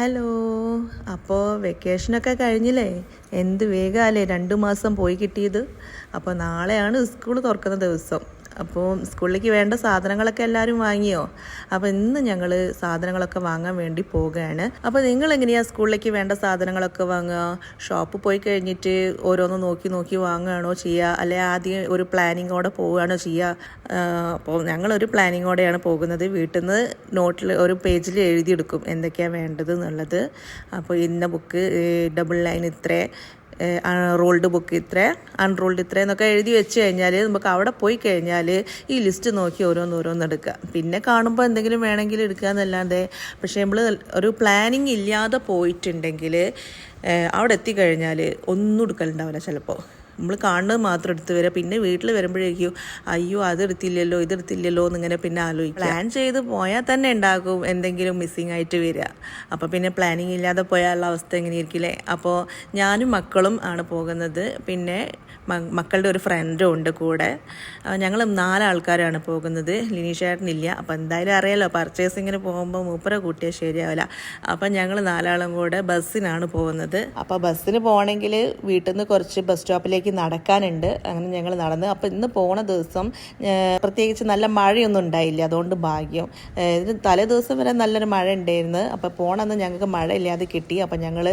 Hello. അപ്പോൾ വെക്കേഷനൊക്കെ കഴിഞ്ഞില്ലേ? എന്ത് വേഗമല്ലേ രണ്ട് മാസം പോയി കിട്ടിയത്. അപ്പോൾ നാളെയാണ് സ്കൂൾ തുറക്കുന്ന ദിവസം. അപ്പോൾ സ്കൂളിലേക്ക് വേണ്ട സാധനങ്ങളൊക്കെ എല്ലാവരും വാങ്ങിയോ? അപ്പോൾ ഇന്ന് ഞങ്ങൾ സാധനങ്ങളൊക്കെ വാങ്ങാൻ വേണ്ടി പോവുകയാണ് അപ്പോൾ നിങ്ങൾ എങ്ങനെയാണ് സ്കൂളിലേക്ക് വേണ്ട സാധനങ്ങളൊക്കെ വാങ്ങുക? ഷോപ്പ് പോയി കഴിഞ്ഞിട്ട് ഓരോന്ന് നോക്കി നോക്കി വാങ്ങുകയാണോ ചെയ്യുക അല്ലെ ആദ്യം ഒരു പ്ലാനിങ്ങോടെ പോവുകയാണോ ചെയ്യുക അപ്പോൾ ഞങ്ങളൊരു പ്ലാനിങ്ങോടെയാണ് പോകുന്നത്. വീട്ടിൽ നിന്ന് നോട്ടിൽ ഒരു പേജിൽ എഴുതിയെടുക്കും എന്തൊക്കെയാണ് വേണ്ടത് എന്നുള്ളത്. അപ്പോൾ ഇന്ന ബുക്ക് ഡബിൾ ലൈൻ ഇത്ര റോൾഡ് ബുക്ക് ഇത്ര അൺറോൾഡ് ഇത്ര എന്നൊക്കെ എഴുതി വെച്ച് കഴിഞ്ഞാൽ നമുക്ക് അവിടെ പോയി കഴിഞ്ഞാൽ ഈ ലിസ്റ്റ് നോക്കി ഓരോന്ന് ഓരോന്ന് എടുക്കുക. പിന്നെ കാണുമ്പോൾ എന്തെങ്കിലും വേണമെങ്കിൽ എടുക്കുക എന്നല്ലാതെ പക്ഷേ നമ്മൾ ഒരു പ്ലാനിങ് ഇല്ലാതെ പോയിട്ടുണ്ടെങ്കിൽ അവിടെ എത്തിക്കഴിഞ്ഞാൽ ഒന്നും എടുക്കലുണ്ടാവില്ല ചിലപ്പോൾ നമ്മൾ കാണുന്നത് മാത്രം എടുത്ത് വരിക പിന്നെ വീട്ടിൽ വരുമ്പോഴേക്കും അയ്യോ അതെടുത്തില്ലല്ലോ ഇതെടുത്തില്ലല്ലോ എന്നിങ്ങനെ പിന്നെ ആലോചിക്കും പ്ലാൻ ചെയ്ത് പോയാൽ തന്നെ ഉണ്ടാകും എന്തെങ്കിലും മിസ്സിങ് ആയിട്ട് വരിക. അപ്പോൾ പിന്നെ പ്ലാനിങ് ഇല്ലാതെ പോയാലുള്ള അവസ്ഥ എങ്ങനെയായിരിക്കില്ലേ അപ്പോൾ ഞാനും മക്കളും ആണ് പോകുന്നത്. പിന്നെ മക്കളുടെ ഒരു ഫ്രണ്ടും ഉണ്ട് കൂടെ. ഞങ്ങൾ നാലാൾക്കാരാണ് പോകുന്നത്. ലിനീഷേട്ടനില്ല. അപ്പോൾ എന്തായാലും അറിയാലോ പർച്ചേസിങ്ങിന് പോകുമ്പോൾ മൂപ്പര കൂട്ടിയാൽ ശരിയാവില്ല. അപ്പം ഞങ്ങൾ നാലാളും കൂടെ ബസ്സിനാണ് പോകുന്നത്. അപ്പോൾ ബസ്സിന് പോകണമെങ്കിൽ വീട്ടിൽ നിന്ന് കുറച്ച് ബസ് സ്റ്റോപ്പിലേക്ക് നടക്കാനുണ്ട്. അങ്ങനെ ഞങ്ങൾ നടന്ന്. അപ്പോൾ ഇന്ന് പോണ ദിവസം പ്രത്യേകിച്ച് നല്ല മഴയൊന്നും ഉണ്ടായില്ല. അതുകൊണ്ട് ഭാഗ്യം. ഇതിന് തലേ ദിവസം വരെ നല്ലൊരു മഴ ഉണ്ടായിരുന്നു. അപ്പോൾ പോണെന്ന് ഞങ്ങൾക്ക് മഴ ഇല്ലാതെ കിട്ടി അപ്പോൾ ഞങ്ങൾ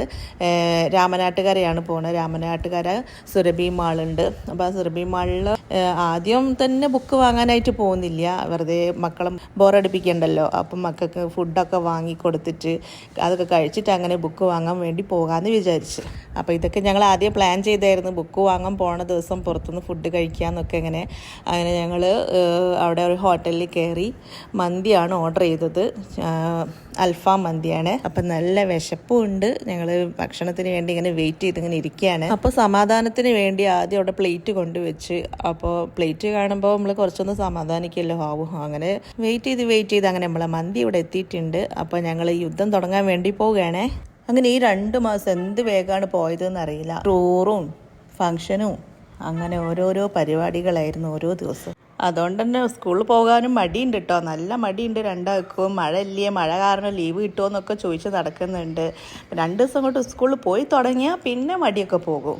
രാമനാട്ടുകരയാണ് പോണത്. രാമനാട്ടുകര സുരഭി മാളുണ്ട്. അപ്പോൾ ആ സുരഭി മാളിൽ ആദ്യം തന്നെ ബുക്ക് വാങ്ങാനായിട്ട് പോകുന്നില്ല. വെറുതെ മക്കളും ബോറടിപ്പിക്കണ്ടല്ലോ. അപ്പം മക്കൾക്ക് ഫുഡൊക്കെ വാങ്ങി കൊടുത്തിട്ട് അതൊക്കെ കഴിച്ചിട്ട് അങ്ങനെ ബുക്ക് വാങ്ങാൻ വേണ്ടി പോകാമെന്ന് വിചാരിച്ചു. അപ്പോൾ ഇതൊക്കെ ഞങ്ങൾ ആദ്യം പ്ലാൻ ചെയ്തായിരുന്നു. ബുക്ക് വാങ്ങാൻ പോണ ദിവസം പുറത്തുനിന്ന് ഫുഡ് കഴിക്കാമെന്നൊക്കെ ഇങ്ങനെ അങ്ങനെ ഞങ്ങൾ അവിടെ ഒരു ഹോട്ടലിൽ കയറി മന്തിയാണ് ഓർഡർ ചെയ്തത്. അൽഫാം മന്തിയാണ്. അപ്പം നല്ല വിശപ്പും ഉണ്ട്. ഞങ്ങൾ ഭക്ഷണത്തിന് വേണ്ടി ഇങ്ങനെ വെയിറ്റ് ചെയ്ത് ഇങ്ങനെ ഇരിക്കുകയാണ് അപ്പോൾ സമാധാനത്തിന് വേണ്ടി ആദ്യം അവിടെ പ്ലേറ്റ് കൊണ്ടുവച്ച് അപ്പോൾ പ്ലേറ്റ് കാണുമ്പോൾ നമ്മൾ കുറച്ചൊന്ന് സമാധാനിക്കല്ലോ ആവും അങ്ങനെ വെയിറ്റ് ചെയ്ത് വെയിറ്റ് ചെയ്ത് അങ്ങനെ നമ്മളെ മന്തി ഇവിടെ എത്തിയിട്ടുണ്ട്. അപ്പോൾ ഞങ്ങൾ യുദ്ധം തുടങ്ങാൻ വേണ്ടി പോവുകയാണേ. അങ്ങനെ ഈ രണ്ട് മാസം എന്ത് വേഗമാണ് പോയതെന്ന് അറിയില്ല. ടൂറും ഫങ്ഷനും അങ്ങനെ ഓരോരോ പരിപാടികളായിരുന്നു ഓരോ ദിവസവും അതുകൊണ്ട് തന്നെ സ്കൂളിൽ പോകാനും മടിയുണ്ട് കേട്ടോ നല്ല മടിയുണ്ട്. രണ്ടാൾക്കും മഴ ഇല്ലേ? മഴ കാരണം ലീവ് കിട്ടുമോ എന്നൊക്കെ ചോദിച്ച് നടക്കുന്നുണ്ട്. രണ്ട് ദിവസം കൊണ്ട് സ്കൂളിൽ പോയി തുടങ്ങിയാൽ പിന്നെ മടിയൊക്കെ പോകും.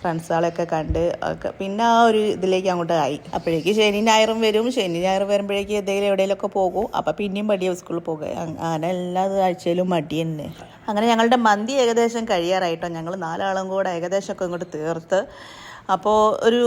ഫ്രണ്ട്സുകളൊക്കെ കണ്ട് ഒക്കെ പിന്നെ ആ ഒരു ഇതിലേക്ക് അങ്ങോട്ട് ആയി. അപ്പോഴേക്ക് ശനി ഞായറും വരും. ശനി ഞായറും വരുമ്പോഴേക്ക് എന്തെങ്കിലും എവിടെയെങ്കിലുമൊക്കെ പോകും. അപ്പം പിന്നെയും മടിയാവും സ്കൂളിൽ പോകുക അങ്ങനെ എല്ലാ ആഴ്ചയിലും മടി തന്നെ. അങ്ങനെ ഞങ്ങളുടെ മന്തി ഏകദേശം കഴിയാറായിട്ടോ. ഞങ്ങൾ നാലാളും കൂടെ ഏകദേശമൊക്കെ ഇങ്ങോട്ട് തീർത്ത്. അപ്പോൾ ഒരു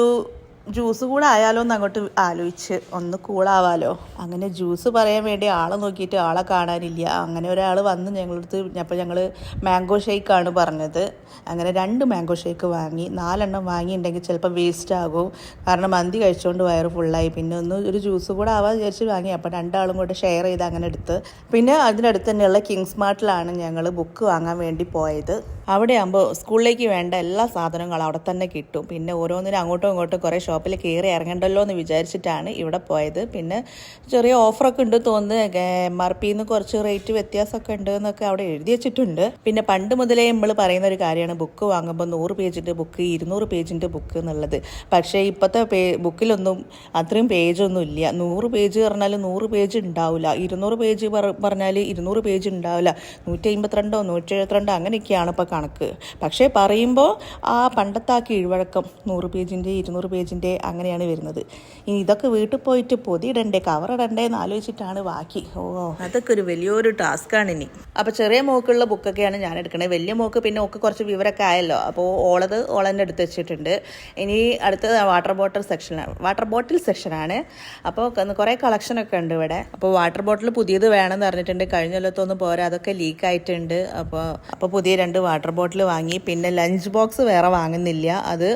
ജ്യൂസ് കൂടെ ആയാലോ എന്ന് അങ്ങോട്ട് ആലോചിച്ച് ഒന്ന് കൂളാവാലോ. അങ്ങനെ ജ്യൂസ് പറയാൻ വേണ്ടി ആളെ നോക്കിയിട്ട് ആളെ കാണാനില്ല. അങ്ങനെ ഒരാൾ വന്ന് ഞങ്ങളടുത്ത് അപ്പോൾ ഞങ്ങൾ മാംഗോ ഷേക്കാണ് പറഞ്ഞത്. അങ്ങനെ രണ്ട് മാംഗോ ഷേക്ക് വാങ്ങി നാലെണ്ണം വാങ്ങിയിട്ടുണ്ടെങ്കിൽ ചിലപ്പോൾ വേസ്റ്റ് ആകും. കാരണം മന്തി കഴിച്ചുകൊണ്ട് വയറ് ഫുള്ളായി പിന്നെ ഒന്ന് ഒരു ജ്യൂസ് കൂടെ ആവാൻ വിചാരിച്ച് വാങ്ങി. അപ്പോൾ രണ്ടാളും കൂടെ ഷെയർ ചെയ്ത് അങ്ങനെ എടുത്ത്. പിന്നെ അതിനടുത്ത് തന്നെയുള്ള കിങ്സ് മാർട്ടിലാണ് ഞങ്ങൾ ബുക്ക് വാങ്ങാൻ വേണ്ടി പോയത്. അവിടെ ആകുമ്പോൾ സ്കൂളിലേക്ക് വേണ്ട എല്ലാ സാധനങ്ങളും അവിടെ തന്നെ കിട്ടും. പിന്നെ ഓരോന്നിനും അങ്ങോട്ടും ഇങ്ങോട്ടും കുറേ ഷോപ്പിൽ കയറി ഇറങ്ങണ്ടല്ലോ എന്ന് വിചാരിച്ചിട്ടാണ് ഇവിടെ പോയത്. പിന്നെ ചെറിയ ഓഫറൊക്കെ ഉണ്ട് തോന്നുന്നു. എം ആർ പിന്ന് കുറച്ച് റേറ്റ് വ്യത്യാസമൊക്കെ ഉണ്ട് എന്നൊക്കെ അവിടെ എഴുതി വെച്ചിട്ടുണ്ട്. പിന്നെ പണ്ട് മുതലേ നമ്മൾ പറയുന്ന ഒരു കാര്യമാണ് ബുക്ക് വാങ്ങുമ്പോൾ നൂറ് പേജിന്റെ ബുക്ക് ഇരുന്നൂറ് പേജിന്റെ ബുക്ക് എന്നുള്ളത്. പക്ഷേ ഇപ്പോഴത്തെ പേ ബുക്കിലൊന്നും അത്രയും പേജൊന്നും ഇല്ല. നൂറ് പേജ് പറഞ്ഞാൽ നൂറ് പേജ് ഉണ്ടാവില്ല ഇരുന്നൂറ് പേജ് പറഞ്ഞാൽ ഇരുന്നൂറ് പേജ് ഉണ്ടാവില്ല നൂറ്റി അമ്പത്തിരണ്ടോ നൂറ്റി എഴുപത്തിരണ്ടോ അങ്ങനെയൊക്കെയാണ് ഇപ്പോൾ കണക്ക്. പക്ഷേ പറയുമ്പോൾ ആ പണ്ടത്തെ ആ കീഴ്വഴക്കം നൂറ് പേജിന്റെ ഇരുന്നൂറ് പേജിന്റെ അങ്ങനെയാണ് വരുന്നത്. ഇനി ഇതൊക്കെ വീട്ടിൽ പോയിട്ട് പൊതിയിടണ്ടേ കവറിടണ്ടേ എന്ന് ആലോചിച്ചിട്ടാണ് ബാക്കി. ഓ അതൊക്കെ ഒരു വലിയൊരു ടാസ്ക്കാണ് ഇനി. അപ്പോൾ ചെറിയ മോക്കുള്ള ബുക്കൊക്കെയാണ് ഞാൻ എടുക്കുന്നത് വലിയ മോക്ക് പിന്നെ ഒക്കെ കുറച്ച് വിവരമൊക്കെ ആയല്ലോ. അപ്പോൾ ഓളത് ഓളന്റെ അടുത്ത് വെച്ചിട്ടുണ്ട്. ഇനി അടുത്തത് വാട്ടർ ബോട്ടിൽ സെക്ഷനാണ് വാട്ടർ ബോട്ടിൽ സെക്ഷനാണ് അപ്പോൾ കുറേ കളക്ഷനൊക്കെ ഉണ്ട് ഇവിടെ. അപ്പോൾ വാട്ടർ ബോട്ടിൽ പുതിയത് വേണമെന്ന് പറഞ്ഞിട്ടുണ്ട്. കഴിഞ്ഞ കൊല്ലത്തൊന്നും പോരാ അതൊക്കെ ലീക്ക് ആയിട്ടുണ്ട്. അപ്പോൾ അപ്പോൾ പുതിയ രണ്ട് വാട്ടർ ബോട്ടിൽ വാങ്ങി. പിന്നെ ലഞ്ച് ബോക്സ് വേറെ വാങ്ങുന്നില്ല. അത്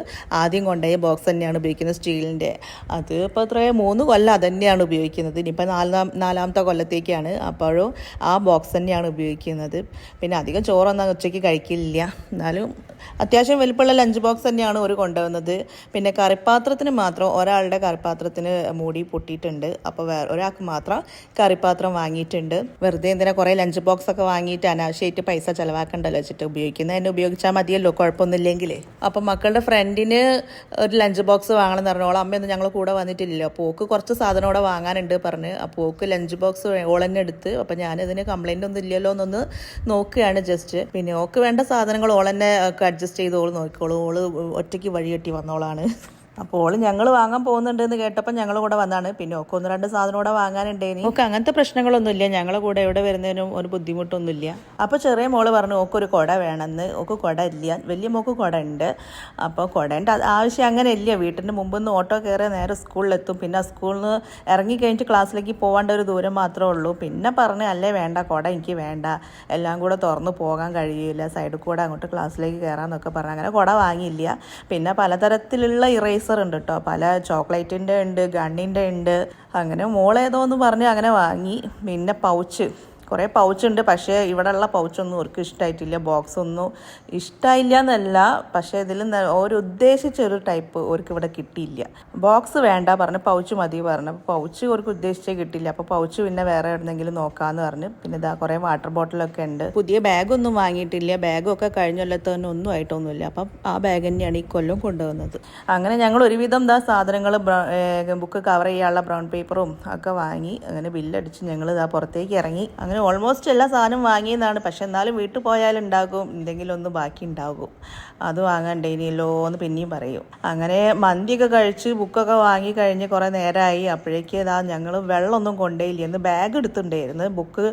ആദ്യം കൊണ്ടുപോയ ബോക്സ് തന്നെയാണ് സ്റ്റീലിന്റെ അത് ഇപ്പോൾ എത്രയോ മൂന്ന് കൊല്ലം അത് തന്നെയാണ് ഉപയോഗിക്കുന്നത്. ഇനിയിപ്പോൾ നാലാം നാലാമത്തെ കൊല്ലത്തേക്കാണ്. അപ്പോഴും ആ ബോക്സ് തന്നെയാണ് ഉപയോഗിക്കുന്നത്. പിന്നെ അധികം ചോറൊന്നും ഉച്ചയ്ക്ക് കഴിക്കില്ല. എന്നാലും അത്യാവശ്യം വലിപ്പമുള്ള ലഞ്ച് ബോക്സ് തന്നെയാണ് ഒരു കൊണ്ടുവന്നത്. പിന്നെ കറിപ്പാത്രത്തിന് മാത്രം ഒരാളുടെ കറിപ്പാത്രത്തിന് മൂടി പൊട്ടിയിട്ടുണ്ട്. അപ്പോൾ വേറെ ഒരാൾക്ക് മാത്രം കറിപ്പാത്രം വാങ്ങിയിട്ടുണ്ട്. വെറുതെ എന്തിനാ കുറേ ലഞ്ച് ബോക്സ് ഒക്കെ വാങ്ങിയിട്ട് അനാവശ്യമായിട്ട് പൈസ ചിലവാക്കണ്ടല്ലോ വെച്ചിട്ട് ഉപയോഗിക്കുന്നത്. എന്നെ ഉപയോഗിച്ചാൽ മതിയല്ലോ കുഴപ്പമൊന്നുമില്ലെങ്കിൽ അപ്പോൾ മക്കളുടെ ഫ്രണ്ടിന് ഒരു ലഞ്ച് ബോക്സ് വാങ്ങണം എന്ന് പറഞ്ഞു. ഓളെ അമ്മയൊന്നും ഞങ്ങൾ കൂടെ വന്നിട്ടില്ലല്ലോ. പോക്ക് കുറച്ച് സാധനം അവിടെ വാങ്ങാനുണ്ട് പറഞ്ഞ്. ആ പോക്ക് ലഞ്ച് ബോക്സ് ഓൾ തന്നെ എടുത്ത്. അപ്പോൾ ഞാനിതിന് കംപ്ലൈന്റ് ഒന്നും ഇല്ലല്ലോ എന്നൊന്ന് നോക്കുകയാണ് ജസ്റ്റ് പിന്നെ ഓക്ക് വേണ്ട സാധനങ്ങൾ ഓൾ തന്നെ ഒക്കെ അഡ്ജസ്റ്റ് ചെയ്ത് ഓൾ നോക്കിക്കോളൂ. ഓൾ ഒറ്റയ്ക്ക് വഴി കെട്ടി വന്നോളാണ്. അപ്പോൾ ഓൾ ഞങ്ങൾ വാങ്ങാൻ പോകുന്നുണ്ട് എന്ന് കേട്ടപ്പോൾ ഞങ്ങൾ കൂടെ വന്നാണ്. പിന്നെ ഒക്കെ ഒന്ന് രണ്ട് സാധനം കൂടെ വാങ്ങാനുണ്ടേനി. ഒക്കെ അങ്ങനത്തെ പ്രശ്നങ്ങളൊന്നുമില്ല. ഞങ്ങളെ കൂടെ എവിടെ വരുന്നതിനും ഒരു ബുദ്ധിമുട്ടൊന്നുമില്ല. അപ്പോൾ ചെറിയ മോൾ പറഞ്ഞു ഒരു കുട വേണമെന്ന്. ഓക്ക് കുട ഇല്ല. വലിയ മോക്ക് കുട ഉണ്ട്. അപ്പോൾ കുടേന്റെ ആവശ്യം അങ്ങനെ ഇല്ല വീട്ടിന്റെ മുമ്പ് നിന്ന് ഓട്ടോ കയറിയ നേരെ സ്കൂളിലെത്തും. പിന്നെ സ്കൂളിൽ നിന്ന് ഇറങ്ങി കഴിഞ്ഞിട്ട് ക്ലാസ്സിലേക്ക് പോകേണ്ട ഒരു ദൂരം മാത്രമേ ഉള്ളൂ. പിന്നെ പറഞ്ഞ് അല്ലേ വേണ്ട. കുട എനിക്ക് വേണ്ട. എല്ലാം കൂടെ തുറന്ന് പോകാൻ കഴിയില്ല. സൈഡിൽ കൂടെ അങ്ങോട്ട് ക്ലാസ്സിലേക്ക് കയറാമെന്നൊക്കെ പറഞ്ഞ്. അങ്ങനെ കുട വാങ്ങിയില്ല. പിന്നെ പലതരത്തിലുള്ള ഇറേസർ ഉണ്ട് കേട്ടോ പല ചോക്ലേറ്റിന്റെ ഉണ്ട് ഗണ്ണിന്റെ ഉണ്ട്. അങ്ങനെ മോളേതോ എന്ന് പറഞ്ഞ് അങ്ങനെ വാങ്ങി. പിന്നെ പൗച്ച്. കുറേ പൗച്ചുണ്ട് പക്ഷേ ഉള്ള പൗച്ചൊന്നും അവർക്ക് ഇഷ്ടമായിട്ടില്ല ബോക്സ് ഒന്നും ഇഷ്ടമായില്ല എന്നല്ല പക്ഷേ ഇതിൽ ഉദ്ദേശിച്ച ഒരു ടൈപ്പ് അവർക്ക് ഇവിടെ കിട്ടിയില്ല. ബോക്സ് വേണ്ട പറഞ്ഞ് പൗച്ച് മതി പറഞ്ഞു. അപ്പോൾ പൗച്ച് അവർക്ക് ഉദ്ദേശിച്ചേ കിട്ടില്ല അപ്പോൾ പൗച്ച് പിന്നെ വേറെ എവിടെന്നെങ്കിലും നോക്കാമെന്ന് പറഞ്ഞ് പിന്നെ ഇതാ കുറേ വാട്ടർ ബോട്ടിലൊക്കെ ഉണ്ട്. പുതിയ ബാഗൊന്നും വാങ്ങിയിട്ടില്ല. ബാഗൊക്കെ കഴിഞ്ഞ ഒന്നും ആയിട്ടൊന്നുമില്ല. അപ്പം ആ ബാഗ് തന്നെയാണ് ഈ കൊല്ലം കൊണ്ടുവന്നത്. അങ്ങനെ ഞങ്ങൾ ഒരുവിധം ദാ സാധനങ്ങൾ ബുക്ക് കവർ ചെയ്യാനുള്ള ബ്രൗൺ പേപ്പറും ഒക്കെ വാങ്ങി. അങ്ങനെ ബില്ലടിച്ച് ഞങ്ങൾ ഇതാ പുറത്തേക്ക് ഇറങ്ങി. അങ്ങനെ ഓൾമോസ്റ്റ് എല്ലാ സാധനവും വാങ്ങിയെന്നാണ്. പക്ഷെ എന്നാലും വീട്ടിൽ പോയാലുണ്ടാകും എന്തെങ്കിലും ഒന്ന് ബാക്കി ഉണ്ടാകും. അത് വാങ്ങണ്ടേനിയല്ലോ എന്ന് പിന്നെയും പറയും. അങ്ങനെ മന്തിയൊക്കെ കഴിച്ച് ബുക്കൊക്കെ വാങ്ങി കഴിഞ്ഞ് കുറേ നേരമായി. അപ്പോഴേക്ക് ഇതാ ഞങ്ങൾ വെള്ളമൊന്നും കൊണ്ടേയില്ല എന്ന് ബാഗ് എടുത്തിട്ടുണ്ടായിരുന്നു. ബുക്ക്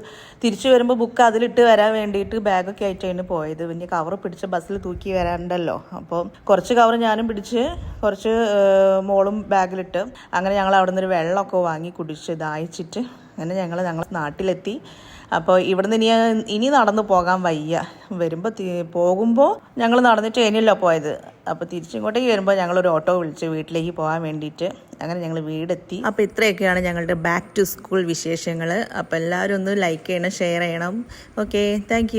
തിരിച്ചു വരുമ്പോൾ ബുക്ക് അതിലിട്ട് വരാൻ വേണ്ടിയിട്ട് ബാഗൊക്കെ ആയിട്ടാണ് പോയത്. പിന്നെ കവർ പിടിച്ച് ബസ്സിൽ തൂക്കി വരാനുണ്ടല്ലോ അപ്പോൾ കുറച്ച് കവർ ഞാനും പിടിച്ച് കുറച്ച് മോളും ബാഗിലിട്ട് അങ്ങനെ ഞങ്ങൾ അവിടെ നിന്നൊരു വെള്ളമൊക്കെ വാങ്ങി കുടിച്ച് ദാഹിച്ചിട്ട് അങ്ങനെ ഞങ്ങൾ ഞങ്ങൾ നാട്ടിലെത്തി. അപ്പോൾ ഇവിടുന്ന് ഇനി ഇനി നടന്നു പോകാൻ വയ്യ. വരുമ്പോൾ പോകുമ്പോൾ ഞങ്ങൾ നടന്നിട്ട് ഇനിയല്ലോ പോയത്. അപ്പോൾ തിരിച്ചിങ്ങോട്ടേക്ക് വരുമ്പോൾ ഞങ്ങളൊരു ഓട്ടോ വിളിച്ച് വീട്ടിലേക്ക് പോകാൻ വേണ്ടിയിട്ട് അങ്ങനെ ഞങ്ങൾ വീടെത്തി. അപ്പോൾ ഇത്രയൊക്കെയാണ് ഞങ്ങളുടെ ബാക്ക് ടു സ്കൂൾ വിശേഷങ്ങൾ അപ്പോൾ എല്ലാവരും ഒന്ന് ലൈക്ക് ചെയ്യണം ഷെയർ ചെയ്യണം. Okay thank